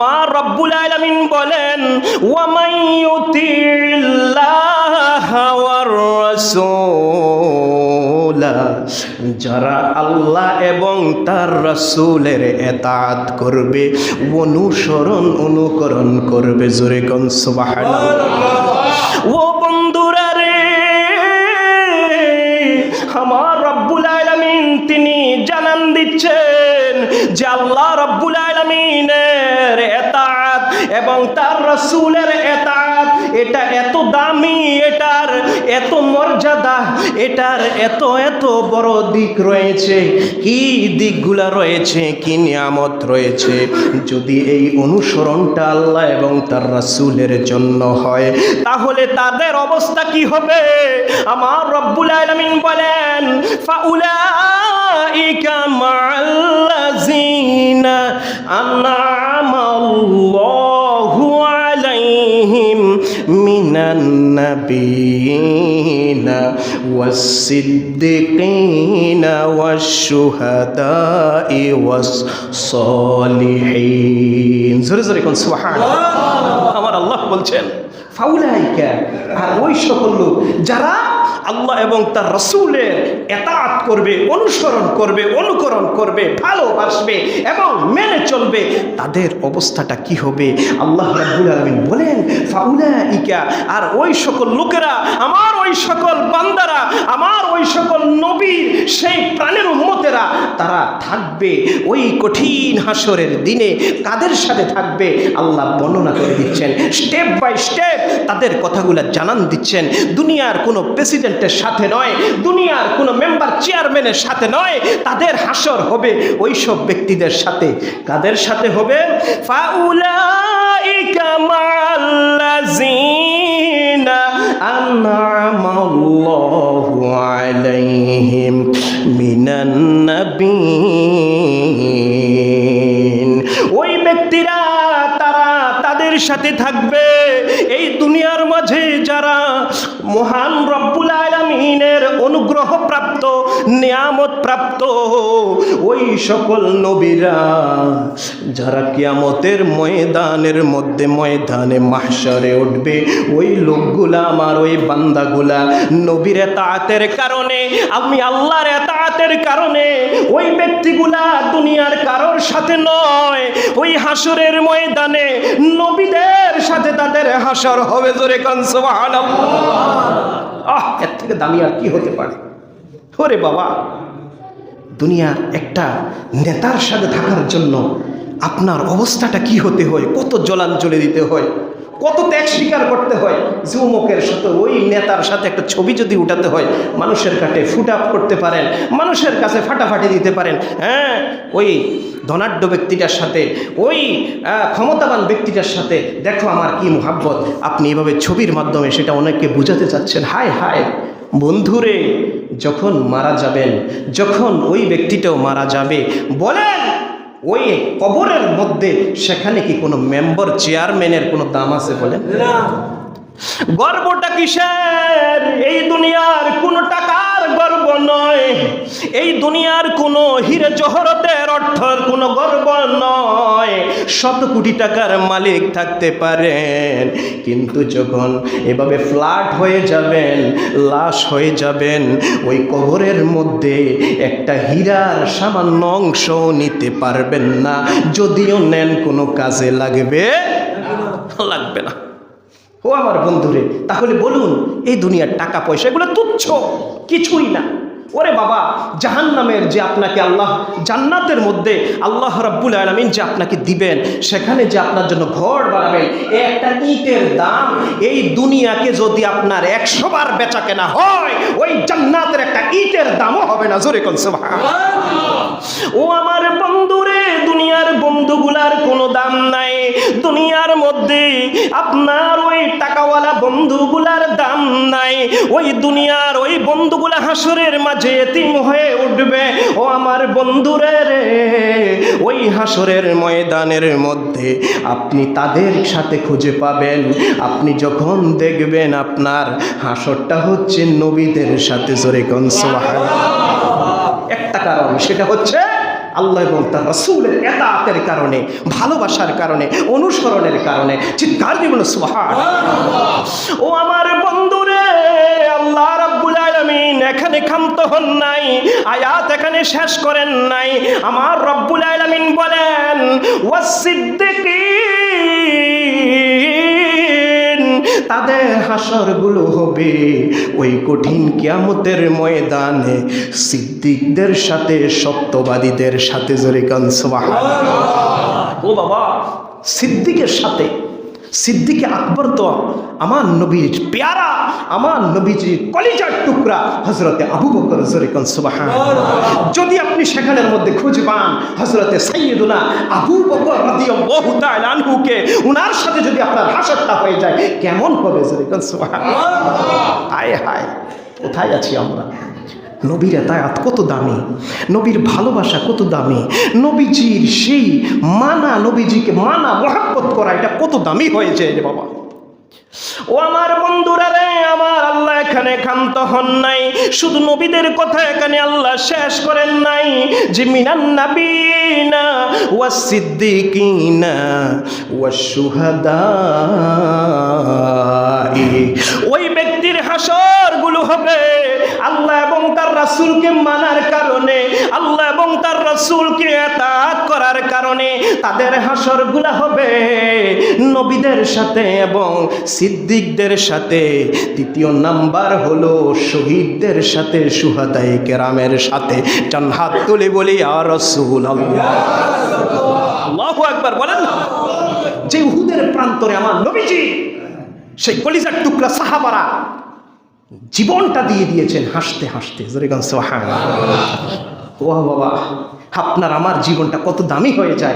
মা রব্বুল আলামিন বলেন যারা আল্লাহ এবং তার রসুলের এতাত করবে, অনুসরণ, অনুকরণ করবে, জোরে কোন সুবহানাল্লাহ। ও বন্ধুরা রে, আমার রব্বুল আলামিন তিনি জানান দিচ্ছেন যে আল্লাহ রব্বুল আলামিনের এবং তার রসুলের এতাত, এটা এত দামি, এটার এত মর্যাদা, এটার এত এত বড় দিক রয়েছে। কি দিকগুলা রয়েছে, কি নিয়ামত রয়েছে? যদি এই অনুসরণটা আল্লাহ এবং তার রাসূলের জন্য হয়, তাহলে তাদের অবস্থা কি হবে? আমার রব্বুল আলামিন বলেন, ফাউলাইকা মাআল্লাযিনা আনআমা আল্লাহু মিনান নাবিয়িনা والصديقين والشهداء والصالحين জোরে জোরে কোন সুবহানাল্লাহ আমার আল্লাহ বলছেন ফাউলাইকা আর ওই সকল লোক যারা আল্লাহ এবং তার রসুলের এতাত করবে, অনুসরণ করবে, অনুকরণ করবে, ভালোবাসবে এবং মেনে চলবে। তাদের অবস্থাটা কি হবে? আল্লাহ রাবুল আলমিন বলেন, ফাউলাইকা আর ওই সকল লোকেরা, আমার ওই সকল বান্দারা, আমার ওই সকল নবীর সেই প্রাণের উম্মতেরা তারা থাকবে ওই কঠিন হাসরের দিনে। কাদের সাথে থাকবে? আল্লাহ বর্ণনা করে দিচ্ছেন। স্টেপ বাই স্টেপ তাদের কথাগুলো জানান দিচ্ছেন। দুনিয়ার কোনো প্রেসিডেন্টের সাথে নয়, দুনিয়ার কোনো মেম্বার চেয়ারম্যানের সাথে নয়, তাদের হাসর হবে ওই সব ব্যক্তিদের সাথে। কাদের সাথে হবে? আল্লাহু আলাইহিম মিনান নাবিয়িন ওই ব্যক্তিরা তারা তাদের সাথে থাকবে। এই দুনিয়ার মাঝে যারা মহান রব্বুল প্রাপ্ত, নিয়ামত প্রাপ্ত। ওই সকল নবীরা যারা কিয়ামতের ময়দানের মধ্যে ময়দানে মাহসারে উঠবে, ওই লোকগুলা আমার, ওই বান্দাগুলা নবীর এতাতের কারণে, আমি আল্লাহর এতাতের কারণে, ওই ব্যক্তিগুলা দুনিয়ার কারোর সাথে নয়, ওই হাসরের ময়দানে নবীদের সাথে তাদের হাসর হবে জোরে কান, সুবহানাল্লাহ। আহ, এর থেকে দামি আর কি হতে পারে? ওরে বাবা দুনিয়ার একটা নেতার সাথে থাকার জন্য আপনার অবস্থাটা কি হতে হয়? কত জলাঞ্জলি দিতে হয়? কত ত্যাগ স্বীকার করতে হয়? যে সাথে, ওই নেতার সাথে একটা ছবি যদি উঠাতে হয়, মানুষের কাটে ফুট আপ করতে পারেন, মানুষের কাছে ফাটাফাটি দিতে পারেন হ্যাঁ? ওই ধনাঢ্য ব্যক্তিটার সাথে, ওই ক্ষমতাবান ব্যক্তিটার সাথে, দেখো আমার কি মোহাব্বত। আপনি এভাবে ছবির মাধ্যমে সেটা অনেককে বোঝাতে চাচ্ছেন। হায় হায়, বন্ধুরে যখন মারা যাবেন যখন ওই ব্যক্তিটাও মারা যাবে বলেন ওই কবরের মধ্যে সেখানে কি কোনো মেম্বার চেয়ারম্যানের কোনো দাম আছে বলেন? গর্বটা কিসের? এই দুনিয়ার কোনো টাকার গর্ব নয় এই দুনিয়ার কোনো হিরে জহরতের অর্থের কোনো গর্ব নয়। শত কোটি টাকার মালিক থাকতে পারেন, কিন্তু যখন এভাবে ফ্ল্যাট হয়ে যাবেন, লাশ হয়ে যাবেন, ওই কবরের মধ্যে একটা হীরার সামান্য অংশ নিতে পারবেন না। যদিও নেন, কোনো কাজে লাগবে লাগবে না। ও আমার বন্ধুরে, তাহলে বলুন, এই দুনিয়ার টাকা পয়সা এগুলো তুচ্ছ, কিছুই না। ওরে বাবা জাহান নামের যে আপনাকে আল্লাহ, জান্নাতের মধ্যে আল্লাহ রাব্বুল আলমিন যে আপনাকে দিবেন, সেখানে যে আপনার জন্য ঘর বানাবেন একটা ইটের দাম। এই দুনিয়াকে যদি আপনার একশো বার বেচা কেনা হয়, ওই জান্নাতের একটা ইটের দামও হবে না। জোরে কোন ও আমার বন্ধুরে দুনিয়ার বন্ধুগুলার কোনো দাম নাই। দুনিয়ার মধ্যে আপনার ওই টাকাওয়ালা বন্ধুগুলার দাম নাই। ওই দুনিয়ার ওই বন্ধুগুলা হাসরের মাঝে এতিম হয়ে উঠবে। ও আমার বন্ধুরে রে, ওই হাসরের ময়দানের মধ্যে আপনি তাদের সাথে খুঁজে পাবেন। আপনি যখন দেখবেন আপনার হাসরটা হচ্ছে নবীদের সাথে জোরে কনসোয়ার একটা কারণ, সেটা হচ্ছে আল্লাহ এবং তার রসুলের এতাতের কারণে, ভালোবাসার কারণে, অনুসরণের কারণে, চিৎকার দিব সুহার ও আমার বন্ধুরে, আল্লাহ রাব্বুল আলামিন এখানে ক্ষান্ত হন নাই, আয়াত এখানে শেষ করেন নাই। আমার রব্বুল আলামিন বলেন ওয়াসিদ্দিকিন তাদের হাসরগুলো হবে। ওই কঠিন কিয়ামতের ময়দানে সিদ্দিকদের সাথে সত্যবাদীদের সাথে জোরে গান ও বাবা। সিদ্দিকের সাথে সিদ্দিকে আকবর তো আমার নবীর পেয়ারা, আমার নবীজির কলিজার টুকরা হজরতে আবু বকর জরিকন সুবাহান যদি আপনি সেখানের মধ্যে খুঁজে পান হজরতে সাইয়দুনা আবু বকর রাদিয়াল্লাহু তাআলা আনহুকে, উনার সাথে যদি আপনার হাসরটা হয়ে যায়, কেমন হবে জরিকন সুবাহান হায় হায়, কোথায় আছি আমরা? নবীর এতায়াত কত দামি, নবীর ভালোবাসা কত দামি, নবীজির সেই মানা নবীজিকে মানা মহাব্বত করা, এটা কত দামি হয়েছে রে বাবা। ও আমার বন্ধুরা রে, আমার আল্লাহ এখানে ক্ষান্ত হন নাই, শুধু নবীদের কথা এখানে আল্লাহ শেষ করেন নাই, যে মিনান নাবিনা ওয়া সিদ্দিকিনা ওয়া শুহাদা ওই ব্যক্তির হাসরগুলো হবে রাসূলকে মানার কারণে, আল্লাহ এবং তার রাসূলকে এতাত করার কারণে তাদের হাসরগুলো হবে। নবীদের সাথে এবং সিদ্দিকদের সাথে। তৃতীয় নাম্বার হলো শহীদদের সাথে সুহাদাই কেরামের সাথে। চান হাত তুলে বলি আর রসুল আল্লাহ একবার বলেন যে উহুদের প্রান্তরে আমার নবীজি, সেই কলিজার টুকরা সাহাবারা জীবনটা দিয়ে দিয়েছেন হাসতে হাসতে। বাবা, আপনার আমার জীবনটা কত দামি হয়ে যায়।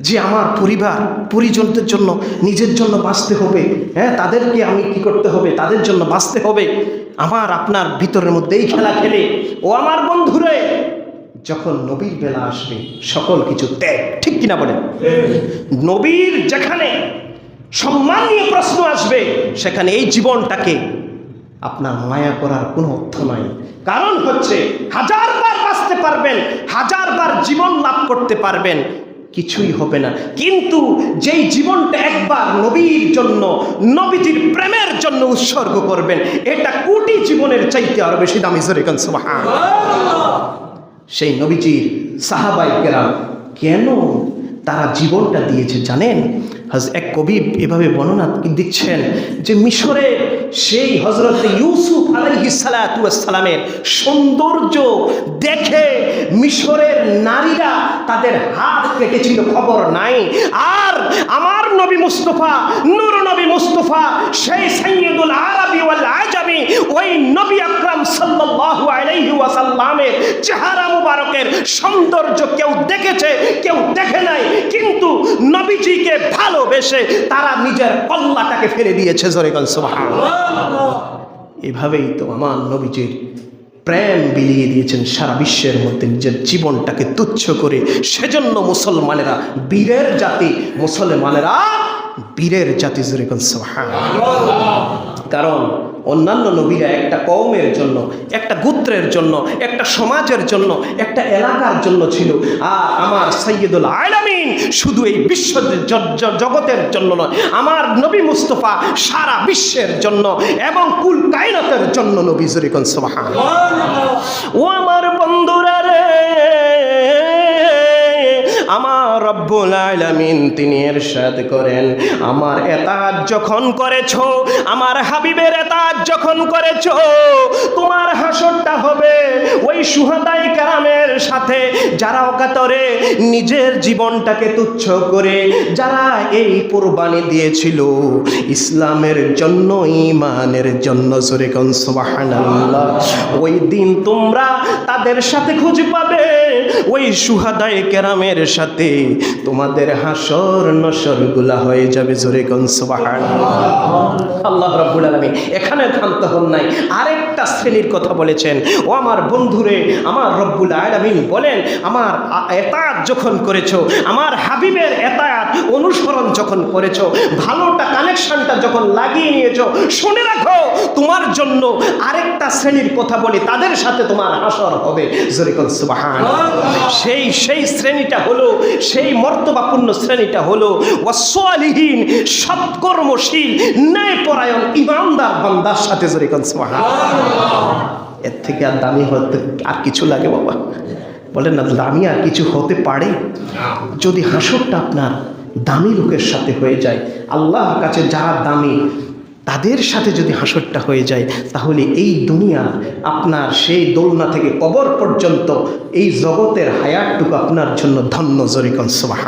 যে আমার পরিবার, পরিজনদের জন্য, নিজের জন্য বাঁচতে হবে। হ্যাঁ তাদেরকে আমি কি করতে হবে? তাদের জন্য বাঁচতে হবে। আমার, আপনার ভিতরের মধ্যেই খেলা খেলে। ও আমার বন্ধুরে, যখন নবীর বেলা আসবে, সকল কিছু ত্যাগ, ঠিক কিনা বলে নবীর যেখানে সম্মান নিয়ে প্রশ্ন আসবে, সেখানে এই জীবনটাকে আপনার মায়া করার কোনো অর্থ নাই। কারণ হচ্ছে, হাজারবার বাঁচতে পারবেন, হাজারবার জীবন লাভ করতে পারবেন, কিছুই হবে না। কিন্তু যেই জীবনটা একবার নবীর জন্য, নবীজির প্রেমের জন্য উৎসর্গ করবেন, এটা কোটি জীবনের চাইতে আরও বেশি দামি। সেই নবীজির সাহাবাই কেরাম কেন তারা জীবনটা দিয়েছে জানেন? এক কবি এভাবে বর্ণনা দিচ্ছেন যে মিশরে সেই হজরত ইউসুফ আলাইহিসালামের সৌন্দর্য দেখে মিশরের নারীরা তাদের হাত কেটেছিল, খবর নাই। আর আমার নবী মুস্তফা, নূর নবী মুস্তফা, সেই সৈয়দুল আরবি ওয়াল আজামি, ওই নবী আকরাম সাল্লাল্লাহু আলাইহি ওয়াসাল্লামের চেহারা মুবারকের সৌন্দর্য কেউ দেখেছে, কেউ দেখে নাই। নবীজিকে ভালোবেসে তারা নিজের কল্লাটাকে ফেলে দিয়েছে, জোরে গল এভাবেই তো আমার নবীজির প্রেম বিলিয়ে দিয়েছেন সারা বিশ্বের মধ্যে নিজের জীবনটাকে তুচ্ছ করে। সেজন্য মুসলমানেরা, বীরের জাতি, মুসলমানেরা বীরের জাতি, জোরে গল কারণ অন্যান্য নবীরা একটা কৌমের জন্য, একটা গোত্রের জন্য, একটা সমাজের জন্য, একটা এলাকার জন্য ছিল। আর আমার সৈয়দুল আলামিন শুধু এই বিশ্ব জগতের জন্য নয়, আমার নবী মুস্তফা সারা বিশ্বের জন্য এবং কুল কায়নাতের জন্য নবী জরিকন সোহান ও আমার রব্বুল আলামিন তিনি এরশাদ করেন। আমার এতাজ যখন করেছ, আমার হাবিবের এতাজ যখন করেছ, তোমার হাসরটা হবে ওই সুহাদাই কারামের সাথে যারা অকাতরে নিজের জীবনটাকে তুচ্ছ করে যারা এই কোরবানি দিয়েছিল। ইসলামের জন্য ইমানের জন্য সরে কন সুবহানাল্লাহ। ওই দিন তোমরা তাদের সাথে খুঁজে পাবে। ওই সুহাদায় কেরামের সাথে তোমাদের হাসর নসরগুলা হয়ে যাবে জোরে আল্লাহ রাব্বুল আলমী এখানে ক্ষান্ত হন নাই। আরেকটা শ্রেণির কথা বলেছেন। ও আমার বন্ধুরে, আমার রব্বুল আলমিন বলেন, আমার এতায়াত যখন করেছ, আমার হাবিবের এতায়াত অনুসরণ যখন করেছ, ভালোটা কানেকশনটা যখন লাগিয়ে নিয়েছো, শুনে রাখো, তোমার জন্য আরেকটা শ্রেণির কথা বলি, তাদের সাথে তোমার হাসর হবে। সেই সেই শ্রেণীটা হলো, সেই মর্তবাপূর্ণ শ্রেণীটা হলো ওয়াসলিহীন সৎকর্মশীল, ন্যায়পরায়ণ, ইমানদার বান্দার সাথে এর থেকে আর দামি হতে আর কিছু লাগে বাবা। বলেন না, দামি আর কিছু হতে পারে? যদি হাসরটা আপনার দামি লোকের সাথে হয়ে যায়। আল্লাহ কাছে যারা দামি, তাদের সাথে যদি হাসরটা হয়ে যায়, তাহলে এই দুনিয়া আপনার সেই দোলনা থেকে কবর পর্যন্ত এই জগতের হায়াতটুকু আপনার জন্য ধন্য জরিকন সুবাহ